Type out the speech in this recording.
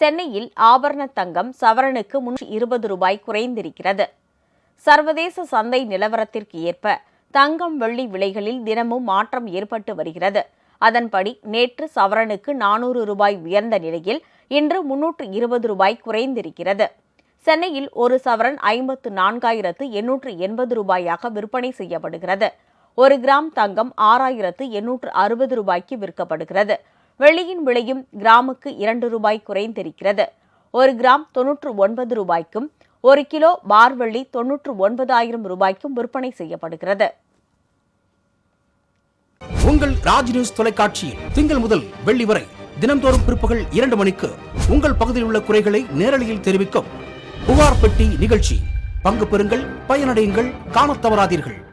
சென்னையில் ஆபரண தங்கம் சவரனுக்கு முன்னூற்றி இருபது ரூபாய் குறைந்திருக்கிறது. சர்வதேச சந்தை நிலவரத்திற்கு ஏற்ப தங்கம் வெள்ளி விலைகளில் தினமும் மாற்றம் ஏற்பட்டு வருகிறது. அதன்படி நேற்று சவரனுக்கு நானூறு ரூபாய் உயர்ந்த நிலையில் இன்று முன்னூற்று இருபது ரூபாய் குறைந்திருக்கிறது. சென்னையில் ஒரு சவரன் ஐம்பத்து நான்காயிரத்து எண்ணூற்று எண்பது ரூபாயாக விற்பனை செய்யப்படுகிறது. ஒரு கிராம் தங்கம் ஆறாயிரத்து எண்ணூற்று அறுபது ரூபாய்க்கு விற்கப்படுகிறது. வெள்ளியின் விலையும் கிராமுக்கு இரண்டு ரூபாய் குறைந்திருக்கிறது. ஒரு கிராம் தொன்னூற்று ஒன்பது ரூபாய்க்கும் ஒரு கிலோ பார் வெள்ளி தொன்னூற்று ஒன்பதாயிரம் ரூபாய்க்கும் விற்பனை செய்யப்படுகிறது. உங்கள் ராஜ் நியூஸ் தொலைக்காட்சியில் திங்கள் முதல் வெள்ளி வரை தினந்தோறும் பிற்பகல் இரண்டு மணிக்கு உங்கள் பகுதியில் உள்ள குறைகளை நேரலையில் தெரிவிக்கும் புகார் பெட்டி நிகழ்ச்சி. பங்கு பெறுங்கள் பயனடையுங்கள் காணத் தவறாதீர்கள்.